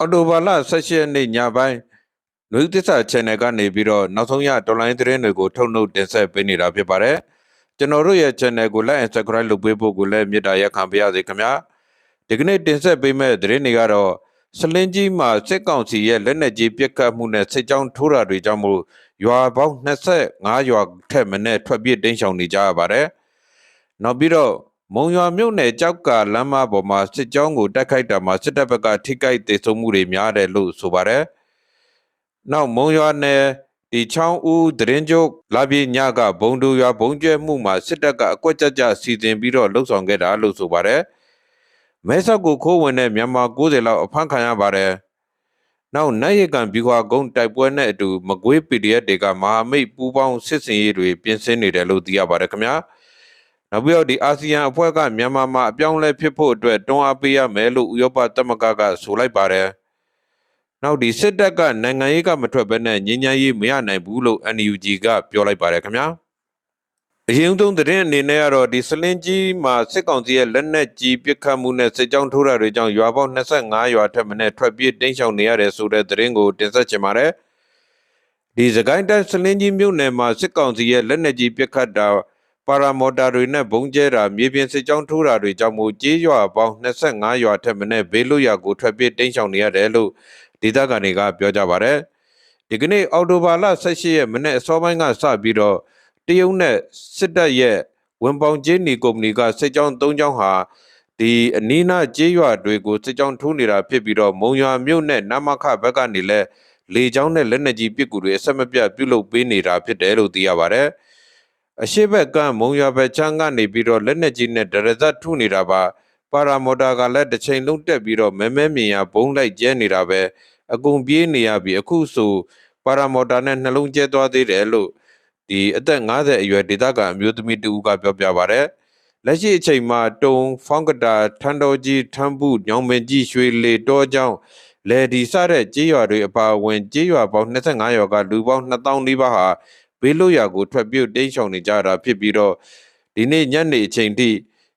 အော်တိုဘာလ16ရက်နေ့ညပိုင်းနွေဦးသစ္စာ channel ကနေပြီးတော့နောက်ဆုံးရဒေါ်လာရင်းသတင်းတွေကိုထုတ်နှုတ်တင်ဆက်ပေးနေတာဖြစ်ပါတယ်ကျွန်တော်တို့ရဲ့ channel ကို like and subscribe လုပ်ပေးဖို့ကိုလည်းမေတ္တာရက်ခံပါရစေခင်ဗျာဒီကနေ့တင်ဆက်ပေးမဲ့သတင်းတွေကတော့စလင်းကြီးမှာစစ်ကောင်စီရဲ့လက်နက်ကြီးပစ်ခတ်မှုနဲ့စစ်ကြောင်းထိုးတာတွေကြောင့်မို့ရွာပေါင်း25ရွာထက်မနည်းထွက်ပြေးတိမ်းရှောင်နေကြရပါတယ်နောက်ပြီးတော့ မုံရွာမြို့နယ်ကြောက်ကလမ်းမပေါ်မှာစစ်ကြောင်းကိုတိုက်ခိုက်တာမှာစစ်တပ်ဘက်ကထိခိုက်ဒေဆုံးမှုတွေများတယ်လို့ဆိုပါတယ်။နောက်မုံရွာနယ်ဒီချောင်းဦးဒရင်ကျုပ်လာပြေညကဘုံတူရွာဘုံကျဲမှုမှာစစ်တပ်ကအကွက်ကြကြစီစဉ်ပြီးတော့လှုပ်ဆောင်ခဲ့တာလို့ဆိုပါတယ်။မဲဆောက်ကိုခိုးဝင်တဲ့မြန်မာ90လောက်အဖမ်းခံရပါတယ်။နောက်နိုင်ရကန်ဘီခွာကုန်းတိုက်ပွဲနဲ့အတူမကွေး PDF တွေကမဟာမိတ်ပူးပေါင်းစစ်စင်ရေးတွေပြင်ဆင်နေတယ်လို့သိရပါတယ်ခင်ဗျာ။ နောက်ပြီးတော့ဒီအာဆီယံအဖွဲ့ကမြန်မာမှာအပြောင်းအလဲဖြစ်ဖို့အတွက်တွန်းအားပေးရမယ်လို့ဥရောပသမဂ္ဂကဆိုလိုက်ပါတယ်။နောက်ဒီစစ်တပ်ကနိုင်ငံရေးကမထွက်ဘဲနဲ့ငြိမ်းချမ်းရေးမရနိုင်ဘူးလို့ NUG ကပြောလိုက်ပါတယ်ခင်ဗျာ။အရင်ဆုံးသတင်းအနေနဲ့ကတော့ဒီစလင်းကြီးမှာစစ်ကောင်စီရဲ့လက်နက်ကြီးပစ်ခတ်မှုနဲ့စစ်ကြောင်းထိုးတာတွေကြောင့်ရွာပေါင်း25ရွာထက်မနည်းထွက်ပြေးတိမ်းရှောင်နေရတယ်ဆိုတဲ့သတင်းကိုတင်ဆက်ချင်ပါတယ်။ဒီစကိုင်းတိုင်းစလင်းကြီးမြို့နယ်မှာစစ်ကောင်စီရဲ့လက်နက်ကြီးပစ်ခတ်တာ ပါရာမော်တာတွေနဲ့ဘုံကျဲတာမြေပြင်စစ်ကြောင်းထိုးတာတွေကြောင့်မို့ကြေးရွာပေါင်း25ရွာထက်မနည်းဘေးလွတ်ရာကိုထွက်ပြေးတိမ်းရှောင်နေရတယ်လို့ဒေသခံတွေကပြောကြပါဗျ။ဒီကနေ့အော်တိုဘာလ18ရက်မနေ့အစောပိုင်းကစပြီးတော့တရုတ်နဲ့စစ်တပ်ရဲ့ဝန်ပေါင်ကျင်းနီကုမ္ပဏီကစစ်ကြောင်း၃ကြောင်းဟာဒီအနီးနားကျေးရွာတွေကိုစစ်ကြောင်းထိုးနေတာဖြစ်ပြီးတော့မုံရွာမြို့နဲ့နမခဘက်ကနေလည်းလေကြောင်းနဲ့လက်နက်ကြီးပစ်ကူတွေအဆက်မပြတ်ပြုလုပ်ပေးနေတာဖြစ်တယ်လို့သိရပါဗျ။ အရှိဘက်ကမုံရွာဘက်ချမ်းကနေပြီးတော့လက်နက်ကြီးနဲ့ဒရဇတ်ထုနေတာပါပါရာမော်တာကလည်းတစ်ချိန်လုံးတက်ပြီးတော့မဲမဲမြင်ရဘုံလိုက်ကျဲနေတာပဲအကုန်ပြေးနေရပြီအခုဆိုပါရာမော်တာနဲ့နှလုံးကျဲသွားသေးတယ်လို့ဒီအသက်50အရွယ်ဒေသခံအမျိုးသမီးတူကပြောပြပါရယ်လက်ရှိအချိန်မှာတုံဖောင်းကတာထန်တော်ကြီးထမ်းပုညောင်ပင်ကြီးရွှေလေတောကျောင်းလေဒီစတဲ့ကြေးရွာတွေအပါအဝင်ကြေးရွာပေါင်း25ရွာကလူပေါင်း2000နီးပါးဟာ ဘေးလွတ်ရာကိုထွက်ပြေးတိမ်းရှောင်နေကြတာဖြစ်ပြီးတော့ဒီနေ့ညနေအချိန်ထိ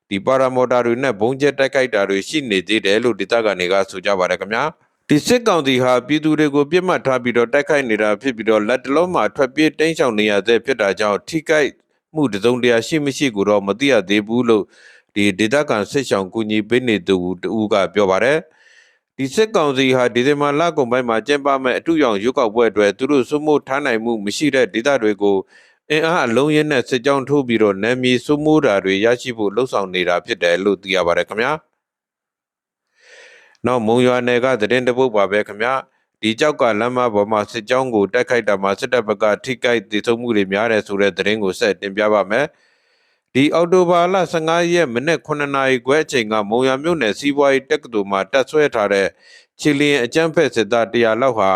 ဒီပါရာမော်တာတွေနဲ့ဘုံကျက်တိုက်ခိုက်တာတွေရှိနေသေးတယ်လို့ဒေသခံတွေကဆိုကြပါတယ်ခင်ဗျာဒီစစ်ကောင်စီဟာပြည်သူတွေကိုပြစ်မှတ်ထားပြီးတော့တိုက်ခိုက်နေတာဖြစ်ပြီးတော့လက်တလုံးမှာထွက်ပြေးတိမ်းရှောင်နေရတဲ့ဖြစ်တာကြောင့်ထိခိုက်မှုတစုံတရာရှိမရှိကိုတော့မသိရသေးဘူးလို့ဒီဒေသခံစစ်ဆောင်ကူညီပေးနေသူတူကပြောပါတယ်။ ဒီစစ်ကောင်စီဟာဒီဇင်ဘာလကုန်ပိုင်းမှာကျင်းပမဲ့အထူးရောင်ရွေးကောက်ပွဲအတွက်သူတို့စိုးမိုးထားနိုင်မှုမရှိတဲ့ဒေသတွေကိုအင်အားအလုံးရင်းနဲ့စစ်ကြောင်းထိုးပြီးတော့နယ်မြေစိုးမိုးတာတွေရရှိဖို့လှုံ့ဆော်နေတာဖြစ်တယ်လို့သိရပါတယ်ခင်ဗျာ။နောက်မုံရွာနယ်ကသတင်းတပုတ်ပါပဲခင်ဗျာ။ဒီကြောက်ကလမ်းမပေါ်မှာစစ်ကြောင်းကိုတိုက်ခိုက်တာမှာစစ်တပ်ဘက်ကထိခိုက်ဒေဆုံးမှုတွေများတယ်ဆိုတဲ့သတင်းကိုဆက်တင်ပြပါမယ်။ ဒီအောက်တိုဘာလ15ရက်မနေ့9နာရီခွဲအချိန်ကမုံရမြို့နယ်စီးပွားရေးတက္ကသိုလ်မှာတက်ဆွဲထားတဲ့ချီလီယန်အကျန်းဖက်စစ်သား100လောက်ဟာ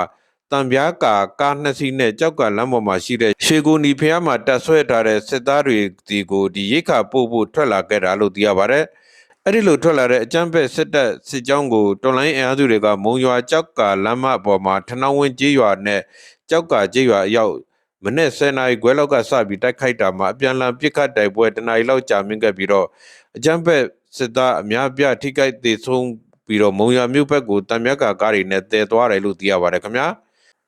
တံပြားကာကားနှစ်စီးနဲ့ကြောက်ကလမ်းပေါ်မှာရှိတဲ့ရှေကိုနီဖျားမှာတက်ဆွဲထားတဲ့စစ်သားတွေဒီကိုဒီရိတ်ခါပို့ဖို့ထွက်လာခဲ့တာလို့သိရပါတယ်။အဲ့ဒီလိုထွက်လာတဲ့အကျန်းဖက်စစ်တပ်စစ်ကြောင်းကိုတော်လိုင်းအင်အားစုတွေကမုံရွာကြောက်ကလမ်းမပေါ်မှာထနောင်းဝင်းကျေးရွာနဲ့ကြောက်ကကျေးရွာအရောက် မနေ့10နာရီခွဲလောက်ကစပြီးတိုက်ခိုက်တာမှာအပြန်အလှန်ပစ်ခတ်တိုက်ပွဲတနာရီလောက်ကြာမြင့်ခဲ့ပြီးတော့အကြမ်းဖက်စစ်သားအများပြထိခိုက်သေးဆုံးပြီးတော့မုံရမြို့ဘက်ကိုတံမြက်ကာကားတွေနဲ့တည်သွားတယ်လို့သိရပါတယ်ခင်ဗျာ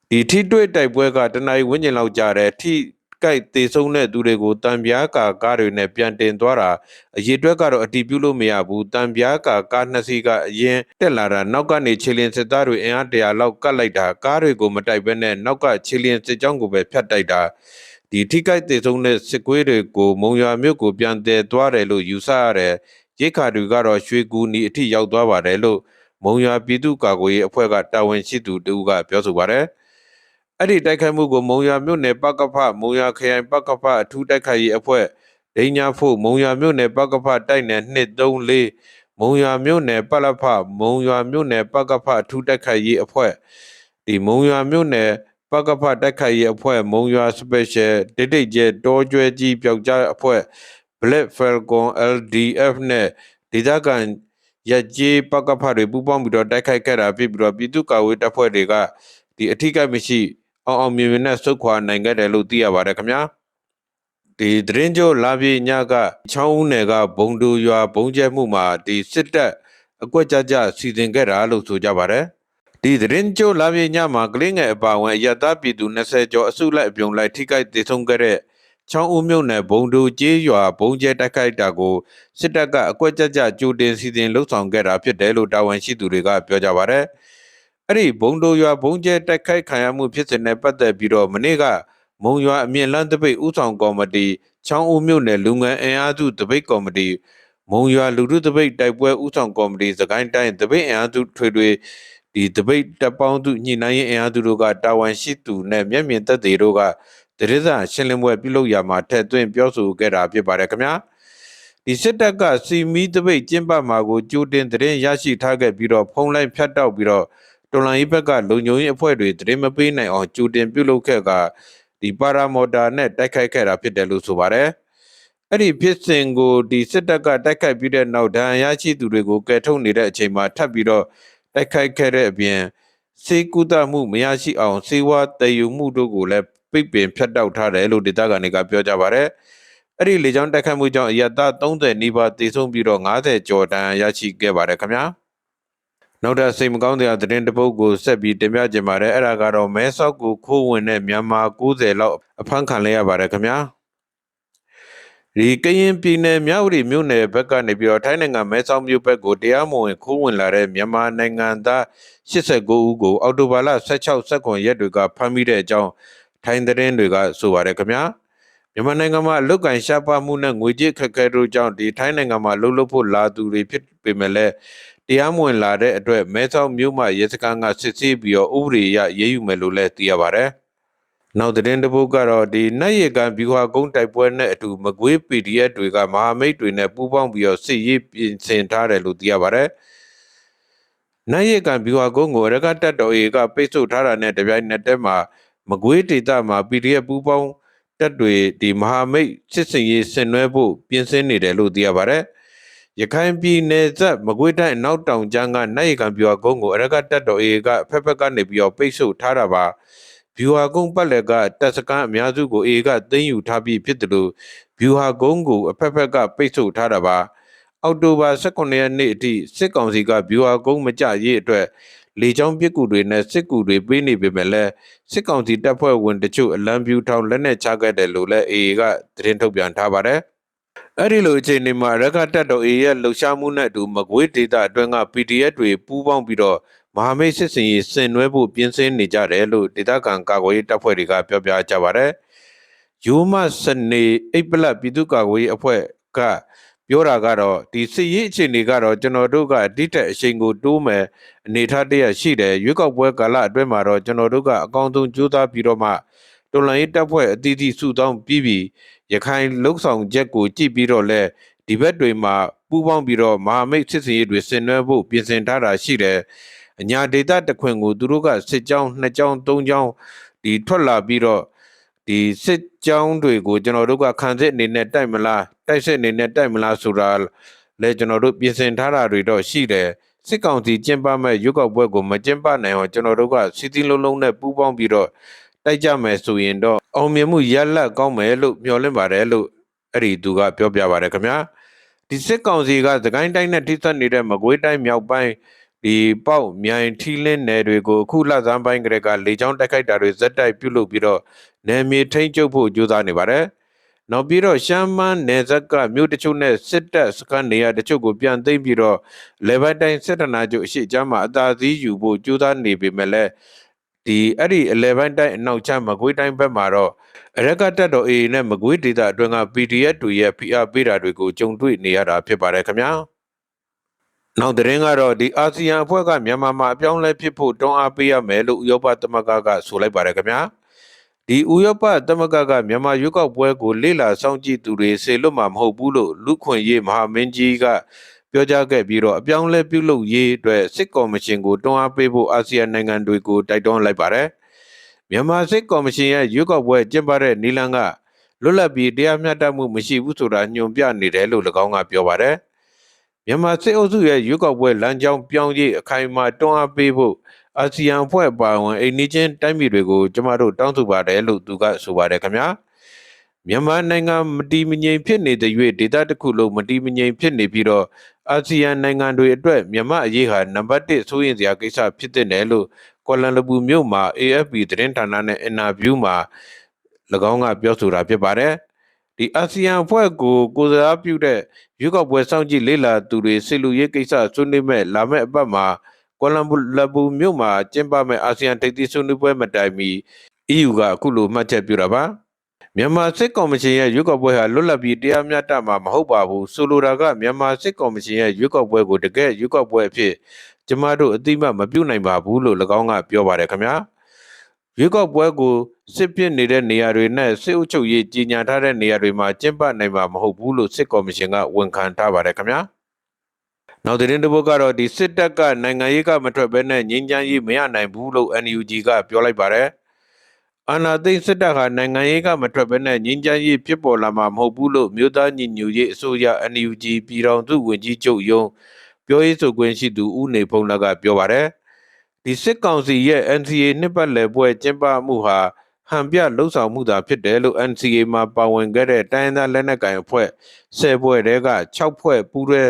ဒီထိတွေ့တိုက်ပွဲကတနာရီဝန်းကျင်လောက်ကြာတယ်ထိ ကိုက်တေဆုံးတဲ့သူတွေကိုတံပြားကာကားတွေနဲ့ပြန်တင်သွားတာအရေးအတွက်ကတော့အတီးပြုလို့မရဘူးတံပြားကာကားနှစ်စီးကအရင်တက်လာတာနောက်ကနေခြေလျင်စစ်သားတွေအင်အားတရာလောက်ကတ်လိုက်တာကားတွေကိုမတိုက်ဘဲနဲ့နောက်ကခြေလျင်စစ်ကြောင်းကိုပဲဖြတ်တိုက်တာဒီထိကိုက်တေဆုံးတဲ့စစ်ကွေးတွေကိုမုံရွာမြို့ကိုပြန်တည်သွားတယ်လို့ယူဆရတယ်ရိခါတွေကတော့ရွှေကူနီအထိရောက်သွားပါတယ်လို့မုံရွာပြည်သူ့ကာကွယ်ရေးအဖွဲ့ကတာဝန်ရှိသူတူကပြောဆိုပါတယ်။ အဲ့ဒီတိုက်ခိုက်မှုကိုမုံရမြို့နယ်ပကဖမုံရခရိုင်ပကဖအထူးတိုက်ခိုက်ရေးအဖွဲ့ဒိညာဖို့မုံရမြို့နယ်ပကဖတိုက်နယ်234မုံရမြို့နယ်ပလဖမုံရမြို့နယ်ပကဖအထူးတိုက်ခိုက်ရေးအဖွဲ့ဒီမုံရမြို့နယ်ပကဖတိုက်ခိုက်ရေးအဖွဲ့မုံရ special ဒိတ်ဒိတ်ကျဲတောကျွဲကြီးပျောက်ကြားအဖွဲ့ Black Falcon LDF နဲ့ဒေသခံရက်ကြီးပကဖတွေပူးပေါင်းပြီးတော့တိုက်ခိုက်ခဲ့တာဖြစ်ပြီးတော့ပြည်သူ့ကာကွယ်တပ်ဖွဲ့တွေကဒီအထူးကမရှိ အောင်အောင်မြင်မြင်နဲ့စုခွာနိုင်ခဲ့တယ်လို့သိရပါတယ်ခင်ဗျာဒီသတင်းကြိုလာပြေညကချောင်းဦးနယ်ကဘုံတူရွာဘုံကျဲမှုမှာဒီစစ်တပ်အကွက်ကြကြစီစဉ်ခဲ့တာလို့ဆိုကြပါတယ်ဒီဒီသတင်းကြိုလာပြညမှာကလင်းငယ်အပါအဝင်အရတားပြည်သူ20ကျော်အစုလိုက်အပြုံလိုက်ထိခိုက်ဒေဆုံးခဲ့တဲ့ချောင်းဦးမြို့နယ်ဘုံတူကျေးရွာဘုံကျဲတိုက်ခိုက်တာကိုစစ်တပ်ကအကွက်ကြကြကြိုတင်စီစဉ်လှုပ်ဆောင်ခဲ့တာဖြစ်တယ်လို့တာဝန်ရှိသူတွေကပြောကြပါဗျ။ အဲ့ဒီဘုံတူရွာဘုံကျဲတိုက်ခိုက်ခံရမှုဖြစ်စဉ်နဲ့ပတ်သက်ပြီးတော့မနေ့ကမုံရွာအမြင့်လန်းတပိတ်ဥဆောင်ကော်မတီချောင်းဦးမြို့နယ်လူငယ်အင်အားစုတပိတ်ကော်မတီမုံရွာလူထုတပိတ်တိုက်ပွဲဥဆောင်ကော်မတီစကိုင်းတိုင်းတပိတ်အင်အားစုထွေထွေဒီတပိတ်တပ်ပေါင်းစုညှိနှိုင်းရေးအင်အားစုတို့ကတာဝန်ရှိသူနဲ့မျက်မြင်သက်သေတို့ကတရဇာရှင်းလင်းပွဲပြုလုပ်ရမှာထက်သွင်းပြောဆိုခဲ့တာဖြစ်ပါတယ်ခင်ဗျာဒီစစ်တပ်ကစီမီတပိတ်ကျင်းပမှာကိုကြိုတင်သတင်းရရှိထားခဲ့ပြီးတော့ဖုံးလိုက်ဖြတ်တောက်ပြီးတော့ တော်လိုင်းရေးဘက်ကလုံခြုံရေးအဖွဲ့တွေသတင်းမပေးနိုင်အောင်ကြိုတင်ပြုလုပ်ခဲ့ကဒီပါရာမော်တာနဲ့တိုက်ခိုက်ခဲ့တာဖြစ်တယ်လို့ဆိုပါတယ်အဲ့ဒီဖြစ်စဉ်ကိုဒီစစ်တပ်ကတိုက်ခိုက်ပြီးတဲ့နောက်ဒဏ်ရာရရှိသူတွေကိုကယ်ထုတ်နေတဲ့အချိန်မှာထပ်ပြီးတော့တိုက်ခိုက်ခဲ့တဲ့အပြင်စေကူတမှုမရရှိအောင်စေဝါတည်ယူမှုတို့ကိုလည်းပိတ်ပင်ဖြတ်တောက်ထားတယ်လို့ဒေသခံတွေကပြောကြပါတယ်အဲ့ဒီလေကြောင်းတိုက်ခိုက်မှုကြောင့်အရတာ30နီးပါးသေဆုံးပြီးတော့90ကျော်ဒဏ်ရာရရှိခဲ့ပါတယ်ခင်ဗျာ နောက်တဲ့စိတ်မကောင်းတဲ့သတင်းတစ်ပုဒ်ကိုဆက်ပြီးတင်ပြကြပါရစေအဲ့ဒါကတော့မဲဆောက်ကိုခိုးဝင်တဲ့မြန်မာ90လောက်အဖမ်းခံလိုက်ရပါတယ်ခင်ဗျာဒီကရင်ပြည်နယ်မြဝတီမြို့နယ်ဘက်ကနေပြီးတော့ထိုင်းနိုင်ငံမဲဆောက်မြို့ဘက်ကိုတရားမဝင်ခိုးဝင်လာတဲ့မြန်မာနိုင်ငံသား89ဦးကိုအော်တိုဘာလ16 19ရက်တွေကဖမ်းမိတဲ့အကြောင်းထိုင်းသတင်းတွေကဆိုပါတယ်ခင်ဗျာမြန်မာနိုင်ငံမှာအလုတ်ကန်ရှားပါမှုနဲ့ငွေကြေးခက်ခဲတို့ကြောင့်ဒီထိုင်းနိုင်ငံမှာလှုပ်လှုပ်ဖို့လာသူတွေဖြစ်ပေမဲ့လည်း တရားမဝင်လာတဲ့အတွက်မဲဆောက်မြို့မှာရဲစခန်းကစစ်ဆေးပြီးတော့ဥပဒေအရရေးယူမယ်လို့လည်းသိရပါတယ်။နောက်သတင်းတစ်ပုဒ်ကတော့ဒီနတ်ရကံဘီဟာကုန်းတိုက်ပွဲနဲ့အတူမကွေး PDF တွေကမဟာမိတ်တွေနဲ့ပူးပေါင်းပြီးတော့စစ်ရေးပြင်ဆင်ထားတယ်လို့သိရပါတယ်။နတ်ရကံဘီဟာကုန်းကိုရကတက်တော်အေကပိတ်ဆို့ထားတာနဲ့တပြိုင်နက်တည်းမှာမကွေးဒေသမှာ PDF ပူးပေါင်းတပ်တွေဒီမဟာမိတ်စစ်စင်ရေးဆင်နွှဲဖို့ပြင်ဆင်နေတယ်လို့သိရပါတယ်။ ရခိုင်ပြည်နယ်ဇက်မကွေးတိုင်းအနောက်တောင်ကျမ်းကနိုင်ရကံပြူဟာကုန်းကိုအရကတက်တော်အေကအဖက်ဖက်ကနေပြီးတော့ပိတ်ဆို့ထားတာပါ။ဗျူဟာကုန်းပတ်လည်ကတပ်စခန်းအများစုကိုအေကသိမ်းယူထားပြီးဖြစ်တယ်လို့ဗျူဟာကုန်းကိုအဖက်ဖက်ကပိတ်ဆို့ထားတာပါ။အောက်တိုဘာ18ရက်နေ့အထိစစ်ကောင်စီကဗျူဟာကုန်းမကြရေးအတွက်လေကြောင်းပစ်ကူတွေနဲ့စစ်ကူတွေပေးနေပေမဲ့လည်းစစ်ကောင်စီတပ်ဖွဲ့ဝင်တချို့အလံပြူထောင်လက်နက်ချခဲ့တယ်လို့လည်း AA ကသတင်းထုတ်ပြန်ထားပါတယ်။ အဲ့ဒီလိုအခြေအနေမှာရခတက်တော် AA ရဲ့လှုပ်ရှားမှုနဲ့အတူမကွေးဒေတာအတွင်းက PDF တွေပူးပေါင်းပြီးတော့မဟာမိတ်စစ်စင်ရေးဆင်နွှဲဖို့ပြင်ဆင်နေကြတယ်လို့ဒေတာကန်ကာကွယ်ရေးတပ်ဖွဲ့တွေကပြောပြကြပါတယ်။ယူမစနေအိပ်ပလက်ပြည်သူ့ကာကွယ်ရေးအဖွဲ့ကပြောတာကတော့ဒီစစ်ရေးအခြေအနေကတော့ကျွန်တော်တို့ကအတိတ်အချိန်ကိုတိုးမယ်အနေထားတရရှိတယ်ရွေးကောက်ပွဲကာလအတွင်းမှာတော့ကျွန်တော်တို့ကအကောင်းဆုံးကြိုးစားပြီးတော့မှ တော်လှန်ရေးတပ်ဖွဲ့အသီးသီးစုတောင်းပြီးပြီးရခိုင်လုံဆောင်ချက်ကိုကြည့်ပြီးတော့လဲဒီဘက်တွေမှာပူးပေါင်းပြီးတော့မဟာမိတ်စစ်စင်ရေးတွေဆင်နွှဲဖို့ပြင်ဆင်ထားတာရှိတယ်အညာဒေတာတခွင်ကိုသူတို့ကစစ်ကြောင်းနှစ်ကြောင်းသုံးကြောင်းဒီထွက်လာပြီးတော့ဒီစစ်ကြောင်းတွေကိုကျွန်တော်တို့ကခံစစ်အနေနဲ့တိုက်မလားတိုက်စစ်အနေနဲ့တိုက်မလားဆိုတာလဲကျွန်တော်တို့ပြင်ဆင်ထားတာတွေတော့ရှိတယ်စစ်ကောင်စီကျင်းပမဲ့ရုပ်ောက်ပွဲကိုမကျင်းပနိုင်အောင်ကျွန်တော်တို့ကစီတီလုံးလုံးနဲ့ပူးပေါင်းပြီးတော့ တိုက်ကြမယ်ဆိုရင်တော့အောင်မြင်မှုရလတ်ကောင်းမယ်လို့မျှော်လင့်ပါတယ်လို့အဲ့ဒီသူကပြောပြပါတယ်ခင်ဗျာဒီစစ်ကောင်စီကသကိုင်းတိုင်းနဲ့ထိစပ်နေတဲ့မကွေးတိုင်းမြောက်ပိုင်းဒီပေါက်မြိုင်ထီလင်းနယ်တွေကိုအခုလဆန်းပိုင်းကလေးကလေကြောင်းတိုက်ခိုက်တာတွေဇက်တိုက်ပြုလုပ်ပြီးတော့နယ်မြေထိန်းချုပ်ဖို့ကြိုးစားနေပါတယ်။နောက်ပြီးတော့ရှမ်းမန်းနယ်ဇက်ကမြို့တချို့နဲ့စစ်တပ်စခန်းနေရာတချို့ကိုပြန်သိမ်းပြီးတော့လေဘက်တိုင်းစစ်တနာချုပ်အရှိချမ်းမှာအသာစီးယူဖို့ကြိုးစားနေပေမဲ့လည်း ဒီအဲ့ဒီအလဲပိုင်းတိုင်းအနောက်ချမ်းမကွေးတိုင်းဘက်မှာတော့အရက်ကတက်တော် AA နဲ့မကွေးဒေသအတွင်းက PDF တွေရဲ့ PR ပေးတာတွေကိုကြုံတွေ့နေရတာဖြစ်ပါတယ်ခင်ဗျာ။နောက်သတင်းကတော့ဒီအာဆီယံအဖွဲ့ကမြန်မာမှာအပြောင်းလဲဖြစ်ဖို့တွန်းအားပေးရမယ်လို့ဥရောပသမဂ္ဂကဆိုလိုက်ပါတယ်ခင်ဗျာဒီဥရောပသမဂ္ဂကမြန်မာရွေးကောက်ပွဲကိုလေ့လာစောင့်ကြည့်သူတွေဆေလွတ်မှာမဟုတ်ဘူးလို့လူခွင့်ရေးမဟာမင်းကြီးက ပြောကြားခဲ့ပြီးတော့အပြောင်းလဲပြုလုပ်ရေးအတွက်စစ်ကော်မရှင်ကိုတွန်းအားပေးဖို့အာဆီယံနိုင်ငံတွေကိုတိုက်တွန်းလိုက်ပါတယ်မြန်မာစစ်ကော်မရှင်ရဲ့ရွေးကောက်ပွဲကျင်းပတဲ့နီလန်ကလွတ်လပ်ပြီးတရားမျှတမှုမရှိဘူးဆိုတာညွှန်ပြနေတယ်လို့၎င်းကပြောပါတယ်မြန်မာစစ်အုပ်စုရဲ့ရွေးကောက်ပွဲလမ်းကြောင်းပြောင်းရေးအခိုင်အမာတွန်းအားပေးဖို့အာဆီယံအဖွဲ့ပါဝင်အိန္ဒိချင်းတိုင်းပြည်တွေကိုကျမတို့တောင်းဆိုပါတယ်လို့သူကဆိုပါတယ်ခင်ဗျာမြန်မာနိုင်ငံမတီမငြိမ်ဖြစ်နေတဲ့၍ဒေသတစ်ခုလုံးမတီမငြိမ်ဖြစ်နေပြီးတော့ အာဆီယံနိုင်ငံတွေအတွက်မြန်မာအရေးဟာနံပါတ်1စိုးရင်စရာကိစ္စဖြစ်တဲ့နယ်လို့ကွာလန်လပူမြို့မှာ AFP သတင်းဌာနနဲ့အင်တာဗျူးမှာ၎င်းကပြောဆိုတာဖြစ်ပါတယ်ဒီအာဆီယံအဖွဲ့ကိုကိုယ်စားပြုတဲ့ရွေးကောက်ပွဲစောင့်ကြည့်လေ့လာသူတွေဆီလူရေးကိစ္စဆွေးနွေးမဲ့လာမယ့်အပတ်မှာကွာလန်လပူမြို့မှာကျင်းပမဲ့အာဆီယံထိပ်သီးဆွေးနွေးပွဲမတိုင်မီ EU ကအခုလိုမှတ်ချက်ပြုတာပါ မြန်မာစစ်ကောင်မရှင်ရဲ့ရွေးကောက်ပွဲဟာလွတ်လပ်ပြီးတရားမျှတမှာမဟုတ်ပါဘူးဆိုလိုတာကမြန်မာစစ်ကောင်မရှင်ရဲ့ရွေးကောက်ပွဲကိုတကယ်ရွေးကောက်ပွဲအဖြစ်ကျမတို့အတိမတ်မပြုတ်နိုင်ပါဘူးလို့၎င်းကပြောပါတယ်ခင်ဗျာရွေးကောက်ပွဲကိုစစ်ပစ်နေတဲ့နေရာတွေနဲ့စစ်အုပ်ချုပ်ရေးကြီးညာထားတဲ့နေရာတွေမှာကျင်းပနိုင်မှာမဟုတ်ဘူးလို့စစ်ကောင်မရှင်ကဝန်ခံထားပါတယ်ခင်ဗျာနောက်သတင်းတစ်ပုဒ်ကတော့ဒီစစ်တပ်ကနိုင်ငံရေးကမထွက်ဘဲနဲ့ငြိမ်းချမ်းရေးမရနိုင်ဘူးလို့ NUG ကပြောလိုက်ပါတယ် အာနာသိန်းစစ်တပ်ဟာနိုင်ငံရေးကမထွက်ဘဲနဲ့ငြိမ်းချမ်းရေးဖြစ်ပေါ်လာမှာမဟုတ်ဘူးလို့မြို့သားညီညွတ်ရေးအစိုးရ NUG ပြည်ထောင်စုဝန်ကြီးချုပ်ယုံပြောရေးဆိုခွင့်ရှိသူဦးနေဖုံးလကပြောပါတယ်ဒီစစ်ကောင်စီရဲ့ NCA နှစ်ပတ်လည်ပွဲကျင်းပမှုဟာဟန်ပြလှုပ်ဆောင်မှုသာဖြစ်တယ်လို့ NCA မှာပါဝင်ခဲ့တဲ့တိုင်းရင်းသားလက်နက်ကိုင်အဖွဲ့10ဖွဲ့တဲက6ဖွဲ့ပူးရဲ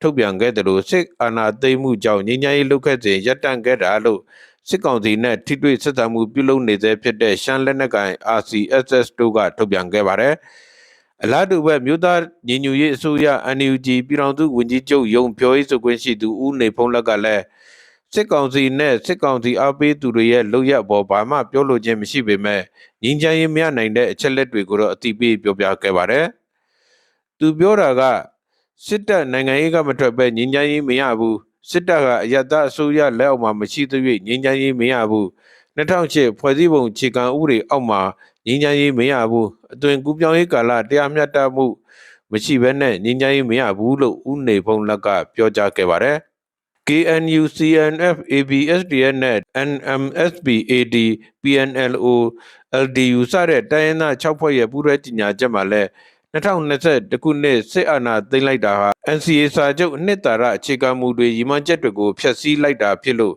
ထုတ်ပြန်ခဲ့တယ်လို့စစ်အာဏာသိမ်းမှုကြောင့်ငြိမ်းချမ်းရေးလုပ်ခဲ့စဉ်ရပ်တန့်ခဲ့တာလို့ စစ်ကောင်စီနဲ့ထိတွေ့ဆက်ဆံမှုပြုလုပ်နေသေးဖြစ်တဲ့ရှမ်းလက်နက်ကိုင် RCSS တို့ကထုတ်ပြန်ခဲ့ပါတယ်။အလားတူပဲမြို့သားညီညွတ်ရေးအစိုးရ NUG ပြည်ထောင်စုဝန်ကြီးချုပ်ယုံပြောရေးဆိုခွင့်ရှိသူဦးနေဖုံးလက်ကလည်းစစ်ကောင်စီနဲ့စစ်ကောင်စီအားပေးသူတွေရဲ့လုပ်ရက်ပေါ်ဘာမှပြောလို့ခြင်းမရှိပေမဲ့ငင်းချမ်းရေးမရနိုင်တဲ့အချက်လက်တွေကိုတော့အတိပေးပြောပြခဲ့ပါတယ်။သူပြောတာကစစ်တပ်နိုင်ငံရေးကမထွက်ပဲငင်းချမ်းရေးမရဘူး စစ်တပ်ကအယက်သားအစိုးရလက်အောက်မှာမရှိသေး၍ငင်းချမ်းရေးမရဘူး2008ဖွဲ့စည်းပုံခြေကံဥပဒေအောက်မှာငင်းချမ်းရေးမရဘူးအသွင်ကူးပြောင်းရေးကာလတရားမျှတမှုမရှိဘဲနဲ့ငင်းချမ်းရေးမရဘူးလို့ဦးနေဖုံးလက်ကပြောကြားခဲ့ပါတယ် KNU CNF ABSDN နဲ့ NMSB AD PNLO LDU စတဲ့တိုင်းရင်းသား6ဖွဲ့ရဲ့ပူးရဲကြီးညာချက်မှာလည်း 2021ခုနှစ်စစ်အာဏာသိမ်းလိုက်တာဟာ NCA စာချုပ်အနှစ်သာရအခြေခံမူတွေရည်မှန်းချက်တွေကိုဖျက်ဆီးလိုက်တာဖြစ်လို့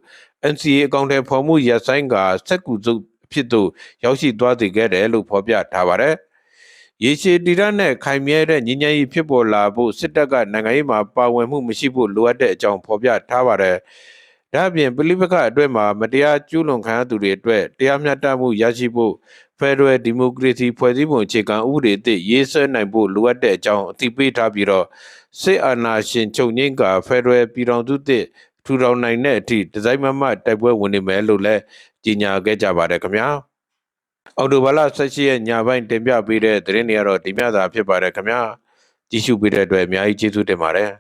NCA အကောင့်ထဲဖော်မှုရဆိုင်ကစက်ကူစုပ်ဖြစ်သို့ရောက်ရှိသွားစေခဲ့တယ်လို့ဖော်ပြထားပါတယ်။ရေရှည်တည်ရတဲ့ခိုင်မြဲတဲ့ညီညာရေးဖြစ်ပေါ်လာဖို့စစ်တပ်ကနိုင်ငံရေးမှာပါဝင်မှုမရှိဖို့လိုအပ်တဲ့အကြောင်းဖော်ပြထားပါတယ်။ဒါ့အပြင်ပြိပခအတွင်းမှာမတရားကျူးလွန်ခံရသူတွေအတွက်တရားမျှတမှုရရှိဖို့ Federal Democracy ဖွဲ့စည်းပုံအခြေခံဥပဒေအသစ်ရေးဆွဲနိုင်ဖို့လိုအပ်တဲ့အကြောင်းအသိပေးထားပြီးတော့စစ်အာဏာရှင်ချုပ်ငိမ့်က Federal ပြည်ထောင်စုသစ်ထူထောင်နိုင်တဲ့အထိဒီဇိုင်းမမတိုက်ပွဲဝင်နေမယ်လို့လည်းကြေညာခဲ့ကြပါတယ်ခင်ဗျာအော်တိုဘာလ18ရက်ညပိုင်းတင်ပြပေးတဲ့သတင်းတွေကတော့ဒီမျှသာဖြစ်ပါတယ်ခင်ဗျာကြည့်ရှုပေးတဲ့အတွက်အများကြီးကျေးဇူးတင်ပါတယ်